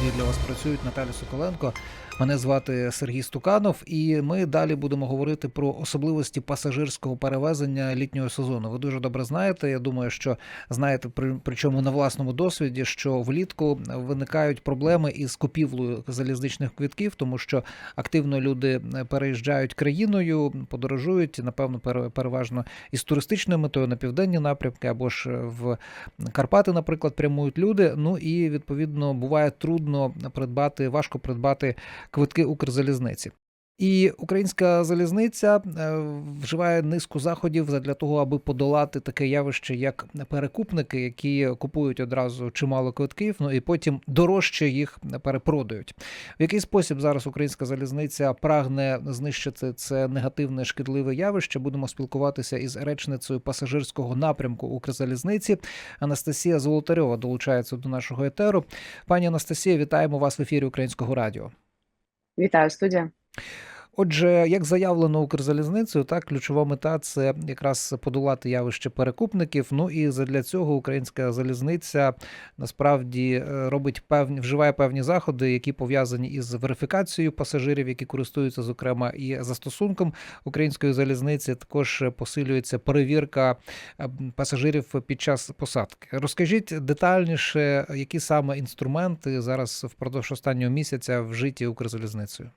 студії для вас працюють Наталя Соколенко. Мене звати Сергій Стуканов, і ми далі будемо говорити про особливості пасажирського перевезення літнього сезону. Ви дуже добре знаєте. Я думаю, що знаєте, при- причому на власному досвіді, що влітку виникають проблеми із купівлею залізничних квитків, тому що активно люди переїжджають країною, подорожують, напевно, пере- переважно із туристичною метою на південні напрямки або ж в Карпати, наприклад, прямують люди. Ну і відповідно буває трудно придбати, важко придбати квитки Укрзалізниці. І українська залізниця е, вживає низку заходів для того, аби подолати таке явище, як перекупники, які купують одразу чимало квитків, ну і потім дорожче їх перепродають. В який спосіб зараз українська залізниця прагне знищити це негативне шкідливе явище? Будемо спілкуватися із речницею пасажирського напрямку Укрзалізниці. Анастасія Золотарьова долучається до нашого етеру. Пані Анастасія, вітаємо вас в ефірі Українського радіо. Вітаю студія. Отже, як заявлено Укрзалізницею, так ключова мета це якраз подолати явище перекупників. Ну і задля цього українська залізниця насправді е, робить певні вживає певні заходи, які пов'язані із верифікацією пасажирів, які користуються, зокрема, і застосунком української залізниці. Також посилюється перевірка е, пасажирів під час посадки. Розкажіть детальніше, які саме інструменти зараз впродовж останнього місяця вжиті Укрзалізницею.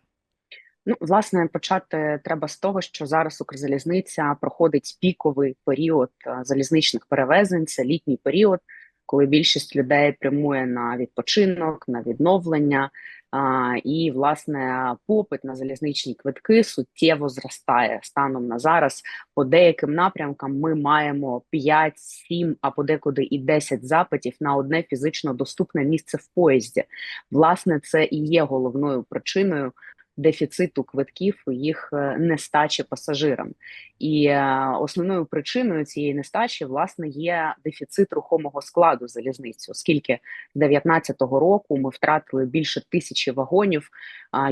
Ну, власне, почати треба з того, що зараз Укрзалізниця проходить піковий період е, залізничних перевезень. Це літній період, коли більшість людей прямує на відпочинок, на відновлення. А, і власне попит на залізничні квитки суттєво зростає станом на зараз. По деяким напрямкам ми маємо 5, 7, а подекуди і 10 запитів на одне фізично доступне місце в поїзді. Власне, це і є головною причиною дефіциту квитків їх е, нестачі пасажирам. І е, основною причиною цієї нестачі власне є дефіцит рухомого складу залізниці, оскільки з 2019 року ми втратили більше тисячі вагонів,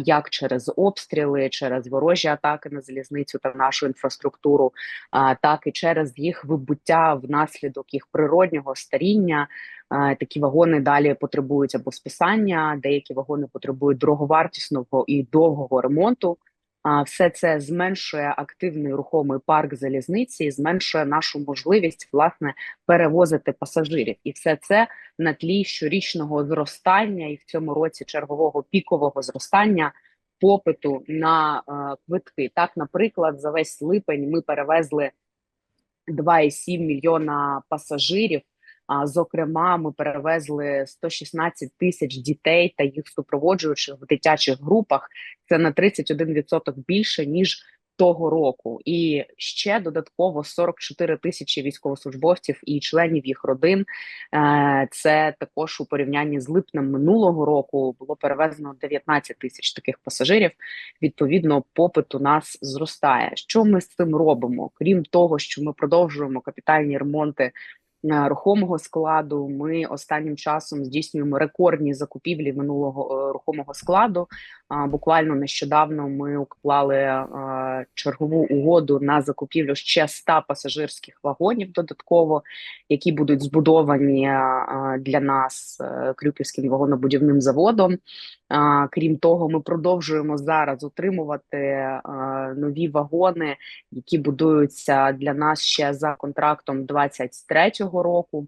як через обстріли, через ворожі атаки на залізницю та нашу інфраструктуру, так і через їх вибуття внаслідок їх природнього старіння. Такі вагони далі потребують або списання, деякі вагони потребують дороговартісного і довгого ремонту. А все це зменшує активний рухомий парк залізниці, і зменшує нашу можливість власне перевозити пасажирів, і все це на тлі щорічного зростання, і в цьому році чергового пікового зростання попиту на е, квитки. Так, наприклад, за весь липень ми перевезли 2,7 мільйона пасажирів. А зокрема, ми перевезли 116 тисяч дітей та їх супроводжуючих в дитячих групах. Це на 31% більше ніж того року. І ще додатково 44 тисячі військовослужбовців і членів їх родин. Е, Це також у порівнянні з липнем минулого року було перевезено 19 тисяч таких пасажирів. Відповідно, попит у нас зростає. Що ми з цим робимо? Крім того, що ми продовжуємо капітальні ремонти рухомого складу. Ми останнім часом здійснюємо рекордні закупівлі минулого е, рухомого складу. Буквально нещодавно ми уклали е, чергову угоду на закупівлю ще 100 пасажирських вагонів додатково, які будуть збудовані е, для нас Крюківським вагонобудівним заводом. Крім того, ми продовжуємо зараз утримувати е, нові вагони, які будуються для нас ще за контрактом 23-го року.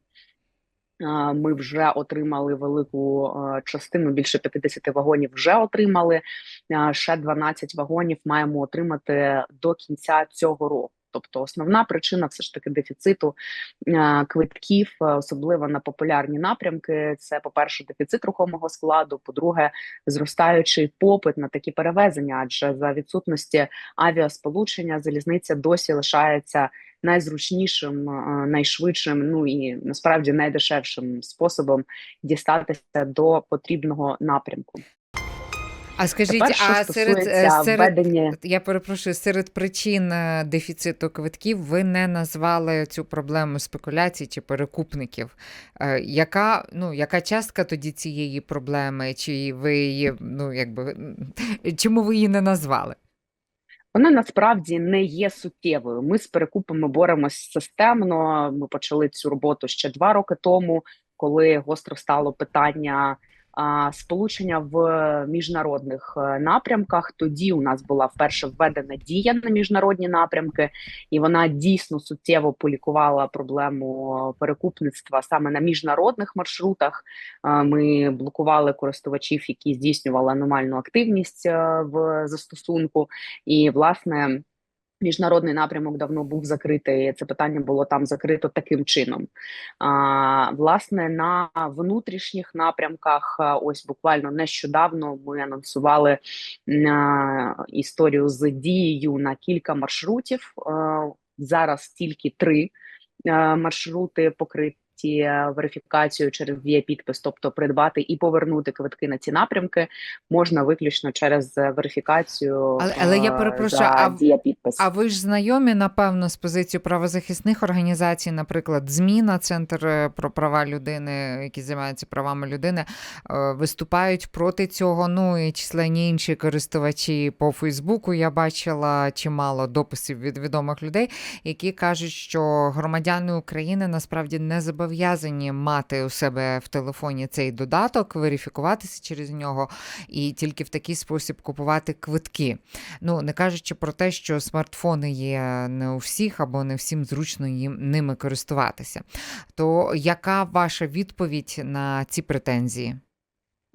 Ми вже отримали велику частину, більше 50 вагонів вже отримали. Ще 12 вагонів маємо отримати до кінця цього року. Тобто, основна причина все ж таки дефіциту е, квитків, е, особливо на популярні напрямки. Це, по-перше, дефіцит рухомого складу. По-друге, зростаючий попит на такі перевезення, адже за відсутності авіасполучення залізниця досі лишається найзручнішим, е, найшвидшим, ну і насправді найдешевшим способом дістатися до потрібного напрямку. А скажіть, Тепер, а серед, е, серед введення я перепрошую, серед причин е, дефіциту квитків ви не назвали цю проблему спекуляцій чи перекупників. Е, Яка, ну, яка частка тоді цієї проблеми? Чи ви її, ну, якби, чому ви її не назвали? Вона насправді не є суттєвою. Ми з перекупами боремось системно. Ми почали цю роботу ще два роки тому, коли гостро стало питання сполучення в міжнародних е, напрямках. Тоді у нас була вперше введена дія на міжнародні напрямки, і вона дійсно суттєво полікувала проблему перекупництва саме на міжнародних маршрутах. Е, Ми блокували користувачів, які здійснювали аномальну активність е, в застосунку, і власне. Міжнародний напрямок давно був закритий. Це питання було там закрито таким чином. А, власне, на внутрішніх напрямках, ось буквально нещодавно ми анонсували а, історію з дією на кілька маршрутів. А, зараз тільки три а, маршрути покриті е, верифікацією через дієпідпис, тобто придбати і повернути квитки на ці напрямки можна виключно через е, верифікацію. Але- але я е, перепрошую, а в- А ви ж знайомі, напевно, з позицією правозахисних організацій, наприклад, Зміна, Центр про права людини, які займаються правами людини, виступають проти цього. Ну і численні інші користувачі по Фейсбуку. Я бачила чимало дописів від відомих людей, які кажуть, що громадяни України насправді не зобов'язані мати у себе в телефоні цей додаток, верифікуватися через нього і тільки в такий спосіб купувати квитки. Ну, не кажучи про те, що смартфони є не у всіх або не всім зручно їм ними користуватися. То яка ваша відповідь на ці претензії?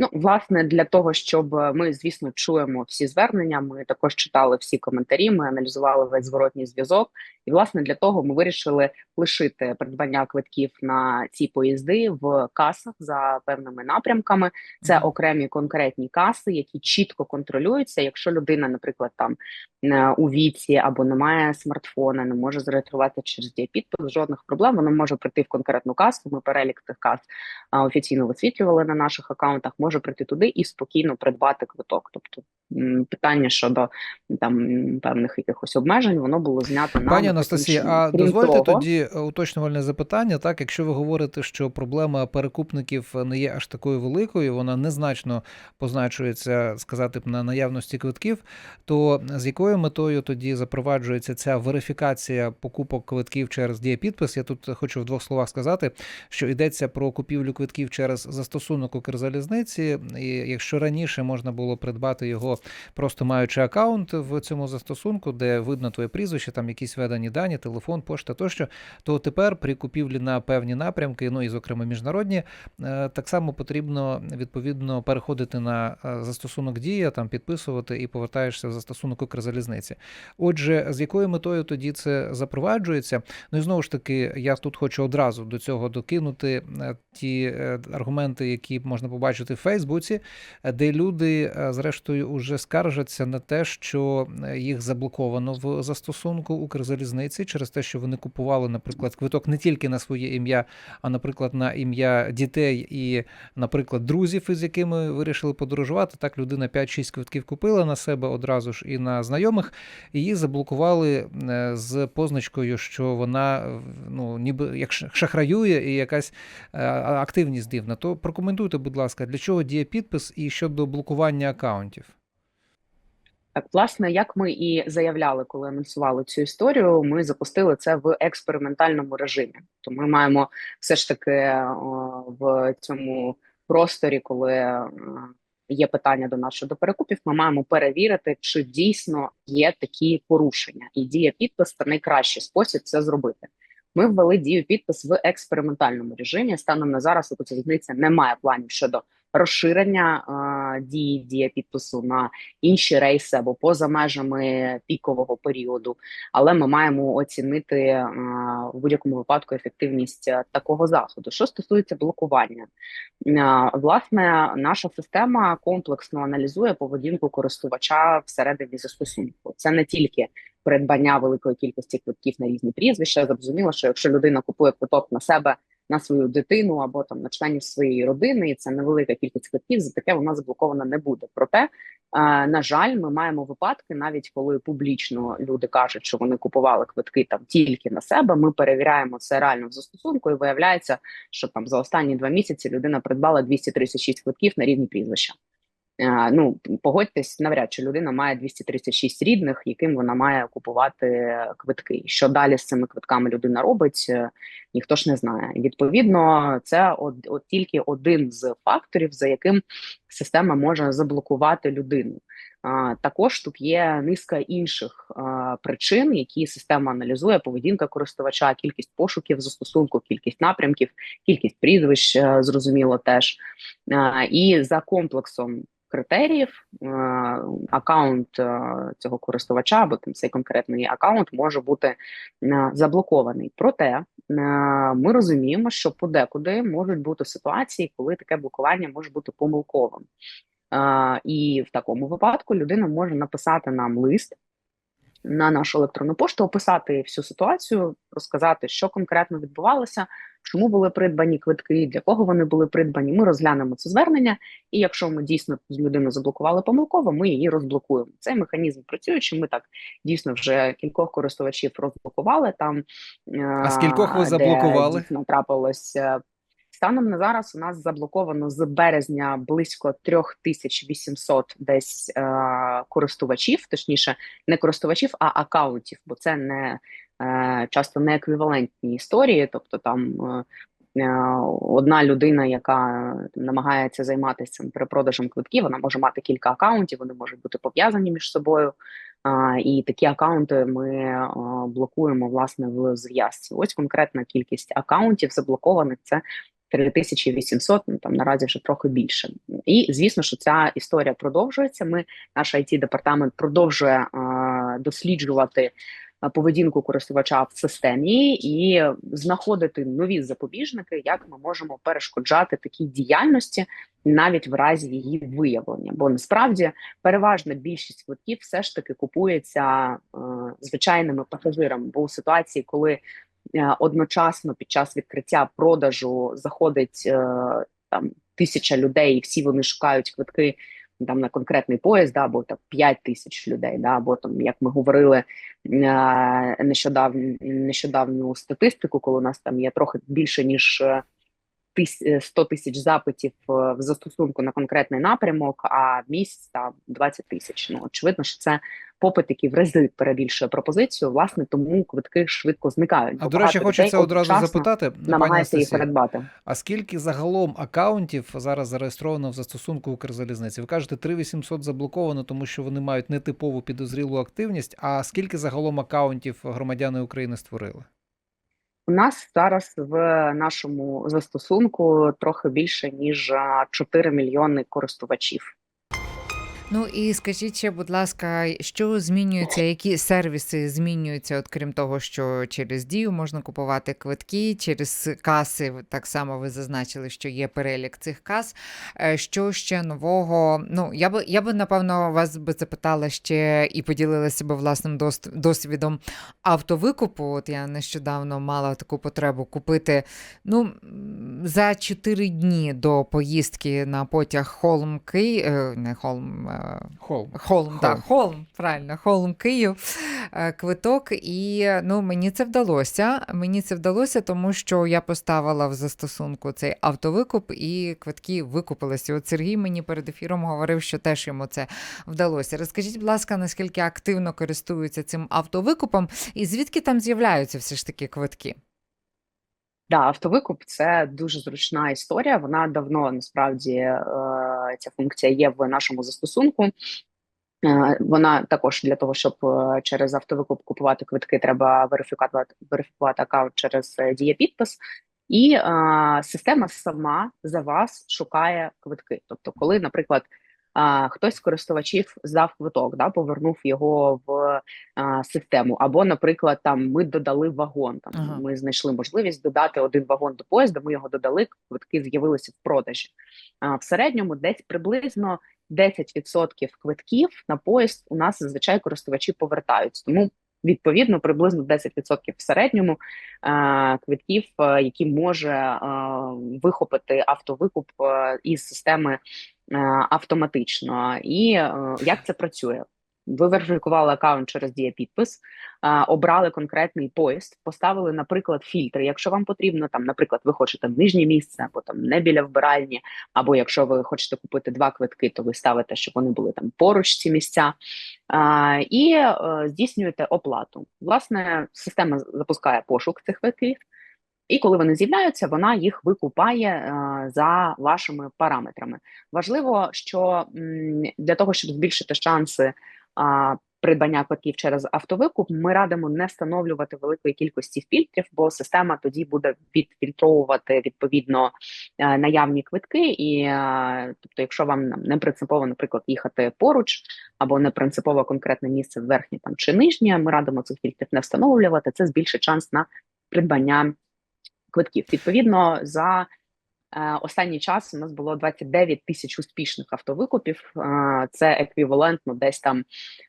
Ну, власне, для того, щоб е, ми, звісно, чуємо всі звернення. Ми також читали всі коментарі. Ми аналізували весь зворотній зв'язок. І власне для того ми вирішили лишити придбання квитків на ці поїзди в касах за певними напрямками. Це окремі конкретні каси, які чітко контролюються. Якщо людина, наприклад, там е, у віці або не має смартфона, не може зареєструвати через дієпідпис, жодних проблем. Вона може прийти в конкретну касу. Ми перелік тих кас офіційно висвітлювали на наших акаунтах, може прийти туди і спокійно придбати квиток. Тобто питання щодо там певних якихось обмежень, воно було знято на Пані Анастасія, а Крім дозвольте того- тоді е, уточнювальне запитання. Так, якщо ви говорите, що проблема перекупників не є аж такою великою, вона незначно позначується, сказати б, на наявності квитків, то з якою метою тоді запроваджується ця верифікація покупок квитків через дієпідпис? Я тут хочу в двох словах сказати, що йдеться про купівлю квитків через застосунок Укрзалізниці. І якщо раніше можна було придбати його просто маючи аккаунт в цьому застосунку, де видно твоє прізвище, там якісь введені дані, телефон, пошта тощо, то тепер при купівлі на певні напрямки, ну і зокрема міжнародні, е, так само потрібно відповідно переходити на е, застосунок Дія, там підписувати і повертаєшся в застосунок Укрзалізниці. Отже, з якою метою тоді це запроваджується? Ну і знову ж таки, я тут хочу одразу до цього докинути е, ті аргументи, які можна побачити в Фейсбуці, де люди, зрештою, уже скаржаться на те, що е, їх заблоковано в застосунку Укрзалізниці через те, що вони купували, наприклад, квиток не тільки на своє ім'я, а, наприклад, на ім'я дітей і, наприклад, друзів, із якими вирішили подорожувати. Так людина 5-6 квитків купила на себе одразу ж і на знайомих, і її заблокували е, з позначкою, що вона ну, ніби як шахраює і якась е, активність дивна. То прокоментуйте, будь ласка, для чого діє підпис і щодо блокування акаунтів. Так, власне, як ми і заявляли, коли анонсували цю історію, ми запустили це в експериментальному режимі. То ми маємо все ж таки о, в цьому просторі, коли е, є питання до нас щодо перекупів, ми маємо перевірити, чи дійсно є такі порушення, і дія підпис це найкращий спосіб це зробити. Ми ввели дію підпис в експериментальному режимі. Станом на зараз Укрзалізниця не має планів щодо розширення е, дії дія підпису на інші рейси або поза межами пікового періоду. Але ми маємо оцінити е, в будь-якому випадку ефективність е, такого заходу. Що стосується блокування, е, власне, наша система комплексно аналізує поведінку користувача всередині застосунку. Це не тільки придбання великої кількості квитків на різні прізвища. Зрозуміло, що якщо людина купує квиток на себе. На свою дитину або там на членів своєї родини, і це невелика кількість квитків. За таке вона заблокована не буде. Проте, е, на жаль, ми маємо випадки, навіть коли публічно люди кажуть, що вони купували квитки там тільки на себе. Ми перевіряємо це реально в застосунку, і виявляється, що там за останні два місяці людина придбала 236 квитків на рівні прізвища. Е, Ну, погодьтесь, навряд чи людина має 236 рідних, яким вона має купувати квитки. Що далі з цими квитками людина робить, е, ніхто ж не знає. Відповідно, це от, от тільки один з факторів, за яким система може заблокувати людину. А, також тут є низка інших причин, які система аналізує: поведінка користувача, кількість пошуків застосунку, кількість напрямків, кількість прізвищ, е, зрозуміло, теж і за комплексом критеріїв е, аккаунт е, цього користувача або там цей конкретний аккаунт може бути е, заблокований. Проте ми розуміємо, що подекуди можуть бути ситуації, коли таке блокування може бути помилковим. І в такому випадку людина може написати нам лист на нашу електронну пошту, описати всю ситуацію, розказати, що конкретно відбувалося, чому були придбані квитки, для кого вони були придбані. Ми розглянемо це звернення, і якщо ми дійсно людину заблокували помилково, ми її розблокуємо. Цей механізм працюючи. Ми так дійсно вже кількох користувачів розблокували там. А скількох ви де заблокували? дійсно трапилось. Е, Станом на зараз у нас заблоковано з березня близько 3800 десь е, користувачів, точніше, не користувачів, а акаунтів, бо це не е, часто не еквівалентні історії. Тобто там е, е, одна людина, яка намагається займатися цим перепродажем квитків, вона може мати кілька акаунтів, вони можуть бути пов'язані між собою. І такі акаунти ми а, блокуємо власне в зв'язці. Ось конкретна кількість акаунтів заблокованих це 3800, ну там наразі вже трохи більше. І звісно, що ця історія продовжується. Ми наш it департамент продовжує а, досліджувати поведінку користувача в системі і знаходити нові запобіжники, як ми можемо перешкоджати такій діяльності навіть в разі її виявлення. Бо насправді переважна більшість квитків все ж таки купується е, звичайними пасажирами. Бо у ситуації, коли е, одночасно під час відкриття продажу заходить е, там тисяча людей, і всі вони шукають квитки там на конкретний поїзд, да, або там 5 тисяч людей, да, або там, як ми говорили нещодавню нещодавню статистику, коли у нас там є трохи більше ніж. Е, тис- е, 100 тисяч запитів е, в застосунку на конкретний напрямок, а в місяць там 20 тисяч. Ну очевидно, що це попит, який в рази перебільшує пропозицію. Власне, тому квитки швидко зникають. А бо до речі, хочеться одразу запитати, пані намагаються їх передбати. а скільки загалом акаунтів зараз зареєстровано в застосунку Укрзалізниці? Ви кажете, 3800 заблоковано, тому що вони мають нетипову підозрілу активність. А скільки загалом акаунтів громадяни України створили? У нас зараз в нашому застосунку трохи більше ніж а, 4 мільйони користувачів. Ну і скажіть ще, будь ласка, що змінюється, які сервіси змінюються, от крім того, що через дію можна купувати квитки, через каси, так само ви зазначили, що є перелік цих кас. Е, Що ще нового? Ну, я би я би напевно вас би запитала ще і поділилася би власним дос- досвідом автовикупу. От я нещодавно мала таку потребу купити ну, за 4 дні до поїздки на потяг Холм Київ, не Холм. Холм. Холм, так, Холм. Холм, правильно, Холм Київ, е, квиток. І ну, мені це вдалося. Мені це вдалося, тому що я поставила в застосунку цей автовикуп, і квитки викупилися. От Сергій мені перед ефіром говорив, що теж йому це вдалося. Розкажіть, будь ласка, наскільки активно користуються цим автовикупом, і звідки там з'являються все ж таки квитки? Да, автовикуп це дуже зручна історія. Вона давно насправді е, ця функція є в нашому застосунку. Е, Вона також для того, щоб е, через автовикуп купувати квитки, треба верифікувати верифікувати аккаунт через дієпідпис. І е, система сама за вас шукає квитки. Тобто, коли, наприклад, е, хтось з користувачів здав квиток, да, повернув його в е, систему, або, наприклад, там ми додали вагон. Там Ага. ми знайшли можливість додати один вагон до поїзда. Ми його додали, квитки з'явилися в продажі. А в середньому десь приблизно 10% квитків на поїзд у нас зазвичай користувачі повертаються. Тому відповідно приблизно 10% в середньому е, квитків, які може е, вихопити автовикуп е, із системи автоматично. І е, як це працює? ви верифікували аккаунт через дієпідпис, а, обрали конкретний поїзд, поставили, наприклад, фільтри. Якщо вам потрібно, там, наприклад, ви хочете нижнє місце, або там не біля вбиральні, або якщо ви хочете купити два квитки, то ви ставите, щоб вони були там поруч ці місця, і е, здійснюєте оплату. Власне, система запускає пошук цих квитків. І коли вони з'являються, вона їх викупає е, за вашими параметрами. Важливо, що для того, щоб збільшити шанси придбання квитків через автовикуп, ми радимо не встановлювати великої кількості фільтрів, бо система тоді буде відфільтровувати відповідно е, наявні квитки. І е, тобто, якщо вам не принципово, наприклад, їхати поруч або не принципово конкретне місце верхнє там чи нижнє, ми радимо цих фільтрів не встановлювати. Це збільшить шанс на придбання квитків. Відповідно, за останній час у нас було 29 тисяч успішних автовикупів. Це еквівалентно десь там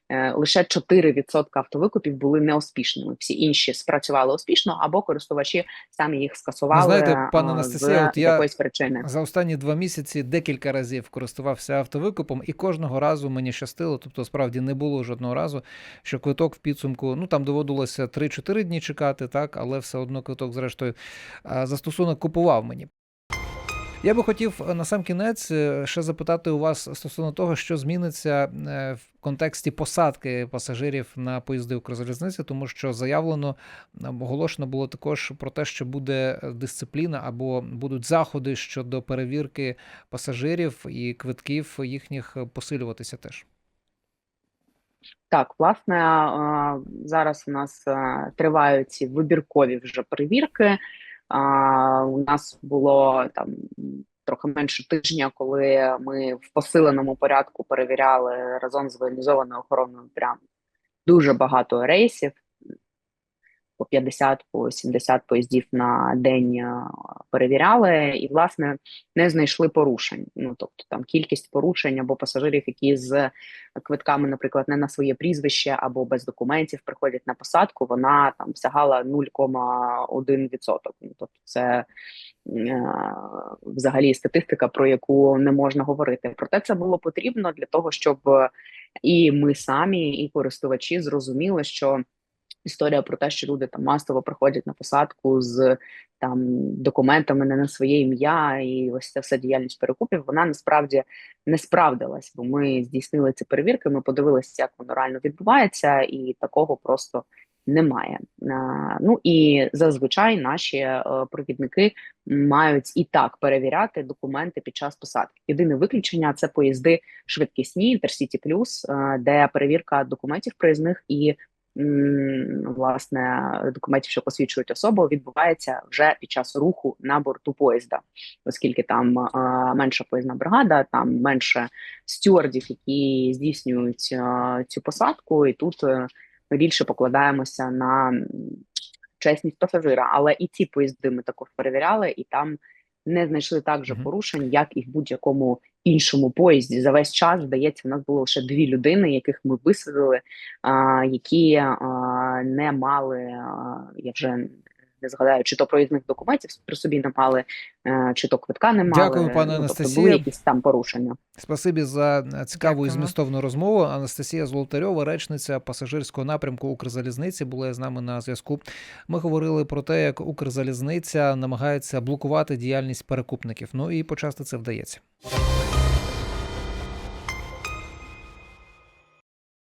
е, лише 4% автовикупів були неуспішними. Всі інші спрацювали успішно, або користувачі самі їх скасували знаєте, пане Анастасія, от я- причини. За останні два місяці декілька разів користувався автовикупом, і кожного разу мені щастило. Тобто, справді не було жодного разу, що квиток в підсумку, ну там доводилося 3-4 дні чекати, так, але все одно квиток, зрештою, застосунок купував мені. Я би хотів е, на сам кінець е, ще запитати у вас стосовно того, що зміниться е, в контексті посадки пасажирів на поїзди Укрзалізниці, тому що заявлено оголошено було також про те, що буде дисципліна або будуть заходи щодо перевірки пасажирів і квитків їхніх посилюватися теж. Так, власне, зараз у нас тривають ці вибіркові вже перевірки. А, У нас було там трохи менше тижня, коли ми в посиленому порядку перевіряли разом з воєнізованою охороною прям дуже багато рейсів. По 50, по 70 поїздів на день е, перевіряли, і власне не знайшли порушень. Ну тобто там кількість порушень або пасажирів, які з квитками, наприклад, не на своє прізвище або без документів приходять на посадку, вона там сягала 0,1%. Ну, тобто це е, взагалі статистика, про яку не можна говорити. Проте це було потрібно для того, щоб і ми самі, і користувачі зрозуміли, що історія про те, що люди там масово приходять на посадку з там документами не на своє ім'я, і ось ця вся діяльність перекупів, вона насправді не справдилась, бо ми здійснили ці перевірки. Ми подивилися, як воно реально відбувається, і такого просто немає. Ну і зазвичай наші е, провідники мають і так перевіряти документи під час посадки. Єдине виключення це поїзди швидкісні Plus, е, де перевірка документів проїзних і власне документів, що посвідчують особу, відбувається вже під час руху на борту поїзда, оскільки там е, менша поїзна бригада, там менше стюардів, які здійснюють е, цю посадку, і тут е, ми більше покладаємося на чесність пасажира. Але і ці поїзди ми також перевіряли, і там не знайшли так же порушень, як і в будь-якому іншому поїзді. За весь час здається, в нас було лише дві людини, яких ми висадили, а, які а, не мали. А, я вже не згадаю, чи то проїзних документів при собі не мали, е, чи то квитка не мали. Дякую, пане ну, тобто були якісь там порушення. Спасибі за е, цікаву і змістовну розмову. Анастасія Золотарьова, речниця пасажирського напрямку Укрзалізниці, була з нами на зв'язку. Ми говорили про те, як Укрзалізниця намагається блокувати діяльність перекупників. Ну і почасти це вдається.